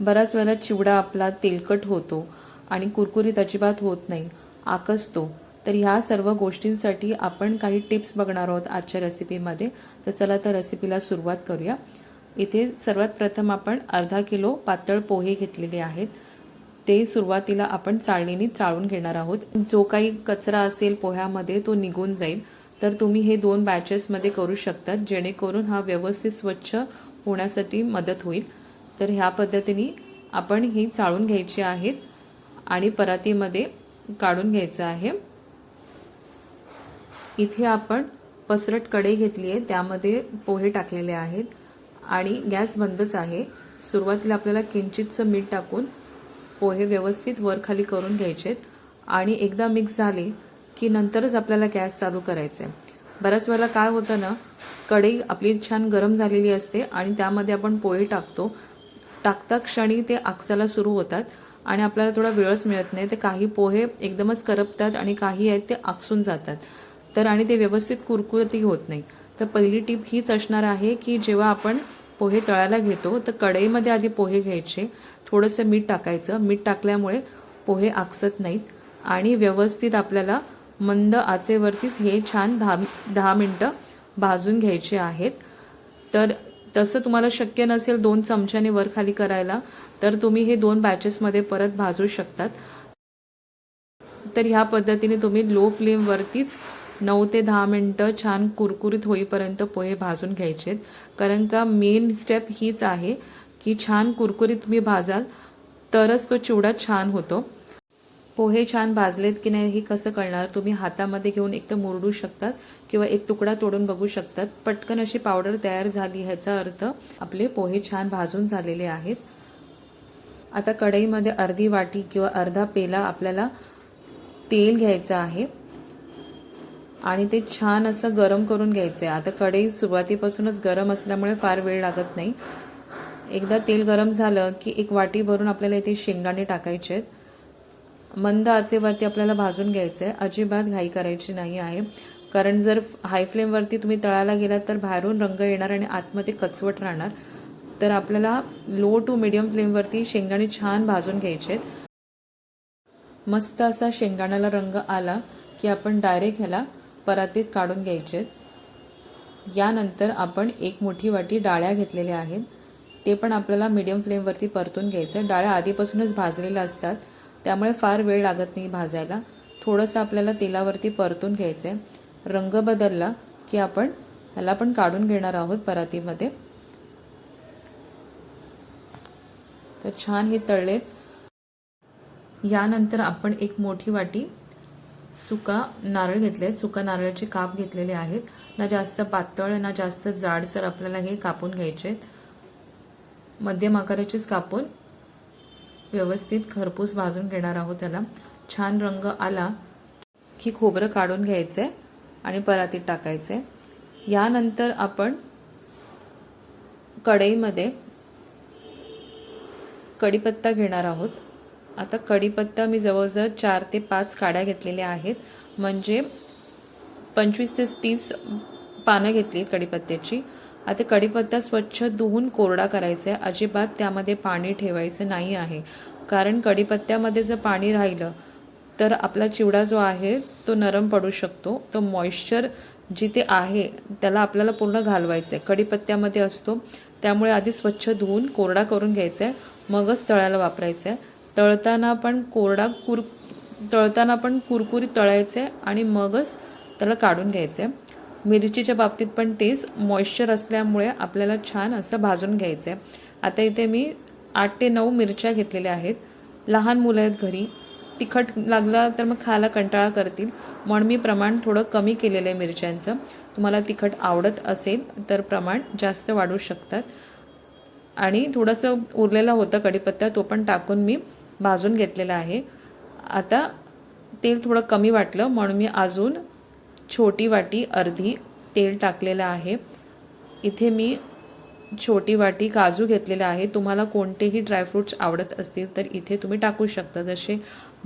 बऱ्याच वेळेला चिवडा आपला तेलकट होतो आणि कुरकुरीत अजिबात होत नाही आकसतो. तर ह्या सर्व गोष्टींसाठी आपण काही टिप्स बघणार आहोत आजच्या रेसिपीमध्ये तर चला तर रेसिपीला सुरुवात करूया. इथे सर्वात प्रथम आपण अर्धा किलो पातळ पोहे घेतलेले आहेत. ते सुरुवातीला आपण चाळणीने चाळून घेणार आहोत. जो काही कचरा असेल पोह्यामध्ये तो निघून जाईल. तर तुम्ही हे दोन बॅचेसमध्ये करू शकतात जेणेकरून हा व्यवस्थित स्वच्छ होण्यासाठी मदत होईल. तर ह्या पद्धतीने आपण ही चाळून घ्यायची आहेत आणि परातीमध्ये काढून घ्यायचं आहे. इथे आपण पसरट कढई घेतली आहे त्यामध्ये पोहे टाकलेले आहेत आणि गॅस बंदच आहे. सुरुवातीला आपल्याला किंचितचं मीठ टाकून पोहे व्यवस्थित वर खाली करून घ्यायचेत आणि एकदा मिक्स झाले की नंतरच आपल्याला गॅस चालू करायचा आहे बऱ्याच वेळेला काय होतं ना कढई आपली छान गरम झालेली असते आणि त्यामध्ये आपण पोहे टाकतो. टाकता क्षणी ते आकसायला सुरू होतात आणि आपल्याला थोडा वेळच मिळत नाही. ते काही पोहे एकदमच करपतात आणि काही आहेत ते आकसून जातात. तर आणि ते व्यवस्थित कुरकुरतही होत नाही. तर पहिली टीप हीच असणार आहे की जेव्हा आपण पोहे तळायला घेतो तर कढईमध्ये आधी पोहे घ्यायचे. थोडंसं मीठ टाकायचं. मीठ टाकल्यामुळे पोहे आकसत नाहीत. आणि व्यवस्थित आपल्याला मंद आचेवरतीच हे छान दहा दहा मिनटं भाजून घ्यायचे आहेत. तर तसं तुम्हाला शक्य नसेल दोन चमच्याने वर खाली करायला तर तुम्ही हे दोन बॅचेसमध्ये परत भाजू शकतात. तर ह्या पद्धतीने तुम्ही लो फ्लेमवरतीच नऊ ते दहा मिनटं छान कुरकुरीत होईपर्यंत पोहे भाजून घ्यायचेत कारण का मेन स्टेप हीच आहे की छान कुरकुरीत तुम्ही भाजाल तरच तो चिवडा छान होतो. पोहे छान भाजलेत की नाही हे कसं कळणार? तुम्ही हातामध्ये घेऊन एक तर मुरडू शकतात किंवा एक तुकडा तोडून बघू शकतात. पटकन अशी पावडर तयार झाली ह्याचा अर्थ आपले पोहे छान भाजून झालेले आहेत. आता कढईमध्ये अर्धी वाटी किंवा अर्धा पेला आपल्याला तेल घ्यायचं आहे. आणि ते छान असं गरम करून घ्यायचं आहे. आता कढई सुरुवातीपासूनच गरम असल्यामुळे फार वेळ लागत नाही. एकदा तेल गरम झालं की एक वाटी भरून आपल्याला इथे शेंगदाणे टाकायचे आहेत. मंद आचेवरती आपल्याला भाजून घ्यायचं आहे अजिबात घाई करायची नाही आहे. कारण जर हाय फ्लेमवरती तुम्ही तळायला गेलात तर बाहेरून रंग येणार आणि आतमध्ये कचवट राहणार. तर आपल्याला लो टू मिडियम फ्लेमवरती शेंगदाणे छान भाजून घ्यायचे आहेत. मस्त असा शेंगदाण्याला रंग आला की आपण डायरेक्ट ह्याला परातीत काढून घ्यायचे यानंतर आपण एक मोठी वाटी डाळ्या घेतलेल्या आहेत. ते पण आपल्याला मीडियम फ्लेमवरती परतून घ्यायचं डाळ्या आधीपासूनच भाजलेल्या असतात. त्यामुळे फार वेळ लागत नाही भाजायला. थोडंसं आपल्याला तेलावरती परतून घ्यायचं आहे रंग बदलला की आपण ह्याला पण काढून घेणार आहोत परातीमध्ये. तर छान हे तळलेत. यानंतर आपण एक मोठी वाटी सुका नारळ घेतले सुका नारळाचे काप घेतलेले आहेत. ना जास्त पातळ ना जास्त जाडसर आपल्याला हे कापून घ्यायचे आहेत मध्यम आकाराचेच कापून व्यवस्थित खरपूस भाजून घेणार आहोत त्याला. छान रंग आला की खोबरं काढून घ्यायचं आहे आणि परातीत टाकायचं आहे यानंतर आपण कढईमध्ये कढीपत्ता घेणार आहोत. आता कढीपत्ता मी जवळजवळ चार ते पाच काड्या घेतलेल्या आहेत. म्हणजे पंचवीस ते तीस पानं घेतली आहेत कढीपत्त्याची. आता कढीपत्ता स्वच्छ धुवून कोरडा करायचा आहे. अजिबात त्यामध्ये पाणी ठेवायचं नाही आहे. कारण कढीपत्त्यामध्ये जर पाणी राहिलं तर आपला चिवडा जो आहे तो नरम पडू शकतो. तो मॉइश्चर जिथे आहे त्याला आपल्याला पूर्ण घालवायचं आहे. कढीपत्त्यामध्ये असतो. त्यामुळे आधी स्वच्छ धुवून कोरडा करून घ्यायचा आहे. मगच तळायला वापरायचं आहे. तळताना पण कोरडा कुर तळताना पण कुरकुरीत तळायचं आहे आणि मगच त्याला काढून घ्यायचं आहे. मिरचीच्या बाबतीत पण तेच मॉइश्चर असल्यामुळे आपल्याला छान असं भाजून घ्यायचं आहे आता इथे मी आठ ते नऊ मिरच्या घेतलेल्या आहेत. लहान मुलं आहेत घरी. तिखट लागला तर मग खायला कंटाळा करतील. म्हणून मी प्रमाण थोडं कमी केलेलं आहे मिरच्यांचं. तुम्हाला तिखट आवडत असेल तर प्रमाण जास्त वाढू शकतात. आणि थोडंसं उरलेलं होतं कढीपत्ता तो पण टाकून मी भाजून घेतलेला आहे. आता तेल थोडं कमी वाटलं म्हणून मी अजून छोटी वाटी अर्धी तेल टाकलेलं आहे. इथे मी छोटी वाटी काजू घेतलेला आहे. तुम्हाला कोणतेही ड्रायफ्रूट्स आवडत असतील तर इथे तुम्ही टाकू शकता. जसे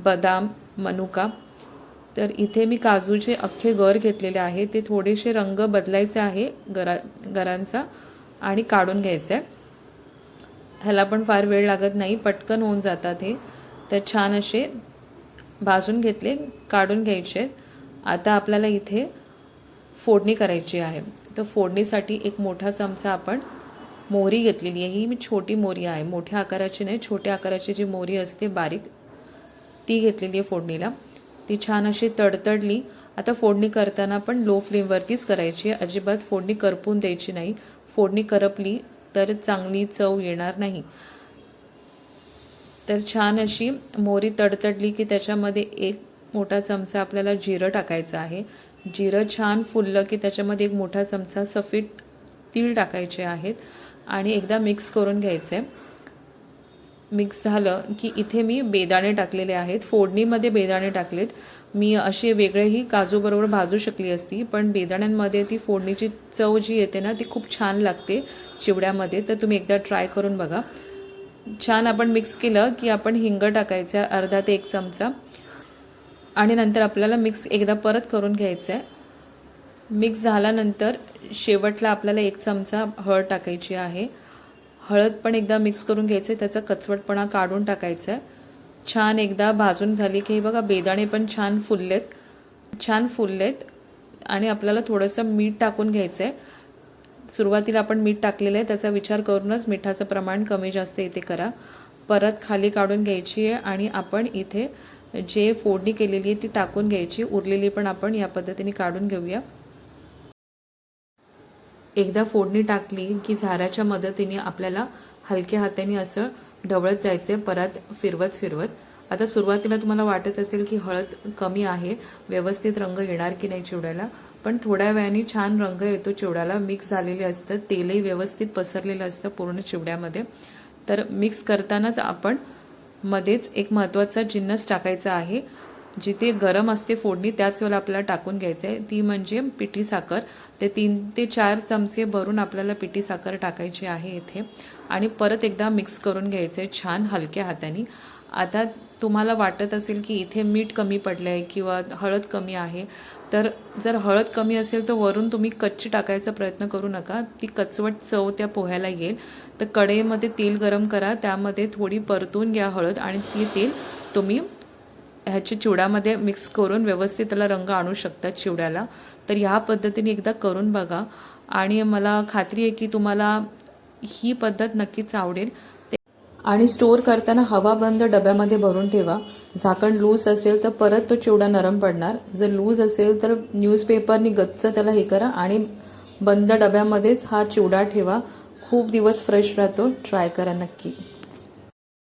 बदाम मनुका. तर इथे मी काजूचे अख्खे गर घेतलेले आहे. ते थोडेसे रंग बदलायचे आहे गरा गरांचा आणि काढून घ्यायचा. आहे ह्याला पण फार वेळ लागत नाही. पटकन होऊन जातात हे. तर छान असे भाजून घेतले काढून घ्यायचे. आता आपल्याला इथे फोडणी करायची आहे. तर फोडणीसाठी एक मोठा चमचा आपण मोहरी घेतलेली आहे. ही मी छोटी मोहरी आहे. मोठ्या आकाराची नाही छोट्या आकाराची जी मोहरी असते बारीक ती घेतलेली आहे फोडणीला. ती छान अशी तडतडली. आता फोडणी करताना पण लो फ्लेमवरतीच करायची आहे. अजिबात फोडणी करपून द्यायची नाही. फोडणी करपली तर चांगली चव येणार नाही. तर छान अशी मोहरी तडतडली की त्याच्यामध्ये एक मोठा चमचा आपल्याला जिरं टाकायचं आहे. जिरं छान फुललं की त्याच्यामध्ये एक मोठा चमचा सफेद तीळ टाकायचे आहेत आणि एकदा मिक्स करून घ्यायचं आहे मिक्स झालं की इथे मी बेदाणे टाकलेले आहेत. फोडणीमध्ये बेदाणे टाकलेत. मी अशी वेगळेही काजूबरोबर भाजू शकली असती पण बेदाण्यांमध्ये ती फोडणीची चव जी येते ना ती खूप छान लागते चिवड्यामध्ये. तर तुम्ही एकदा ट्राय करून बघा. छान आपण मिक्स केलं की आपण हिंग टाकायचं अर्धा ते एक चमचा. आणि नंतर आपल्याला मिक्स एकदा परत करून घ्यायचं आहे मिक्स झाल्यानंतर शेवटला आपल्याला एक चमचा हळद टाकायची आहे. हळद पण एकदा मिक्स करून घ्यायचं त्याचा कचवटपणा काढून टाकायचा आहे छान एकदा भाजून झाली की हे बघा बेदाणे पण छान फुललेत. छान फुललेत आणि आपल्याला थोडंसं मीठ टाकून घ्यायचं आहे सुरुवातीला आपण मीठ टाकलेलं आहे त्याचा विचार करूनच मिठाचं प्रमाण कमी जास्त इथे करा. परत खाली काढून घ्यायची आहे आणि आपण इथे जे फोडणी केलेली आहे ती टाकून घ्यायची. उरलेली पण आपण या पद्धतीने काढून घेऊया. एकदा फोडणी टाकली की झाऱ्याच्या मदतीने आपल्याला हलक्या हाताने असं ढवळत जायचं परत फिरवत फिरवत. आता सुरुवातीला तुम्हाला वाटत असेल की हळद कमी आहे व्यवस्थित रंग येणार की नाही चिवड्याला पण थोड्या वेळाने छान रंग येतो चिवड्याला. मिक्स झालेले असतं तेलही व्यवस्थित पसरलेलं असतं पूर्ण चिवड्यामध्ये. तर मिक्स करतानाच आपण मध्येच एक महत्त्वाचा जिन्नस टाकायचा आहे. जिथे गरम असते फोडणी त्याच वेळेला आपल्याला टाकून घ्यायचं आहे ती म्हणजे पिठी साखर. ते तीन ते चार चमचे भरून आपल्याला पिठी साखर टाकायची आहे इथे. आणि परत एकदा मिक्स करून घ्यायचं आहे छान हलक्या हाताने. आता तुम्हाला वाटत असेल की इथे मीठ कमी पडलं आहे किंवा हळद कमी आहे. तर जर हळद कमी असेल तर वरून तुम्ही कच्ची टाकायचा प्रयत्न करू नका. ती कचवट चव त्या पोह्याला येईल. तर कढईमध्ये तेल गरम करा. त्यामध्ये थोडी परतून घ्या हळद आणि ती तेल तुम्ही ह्याच्या चिवड्यामध्ये मिक्स करून व्यवस्थित त्याला रंग आणू शकतात चिवड्याला. तर ह्या पद्धतीने एकदा करून बघा. आणि मला खात्री आहे की तुम्हाला ही पद्धत नक्कीच आवडेल. आणि स्टोअर करताना हवा बंद डब्यामध्ये भरून ठेवा. झाकण लूज असेल तर परत तो चिवडा नरम पडणार. जर लूज असेल तर न्यूजपेपरनी गच्च त्याला हे करा आणि बंद डब्यामध्येच हा चिवडा ठेवा. खूप दिवस फ्रेश राहतो. ट्राय करा नक्की.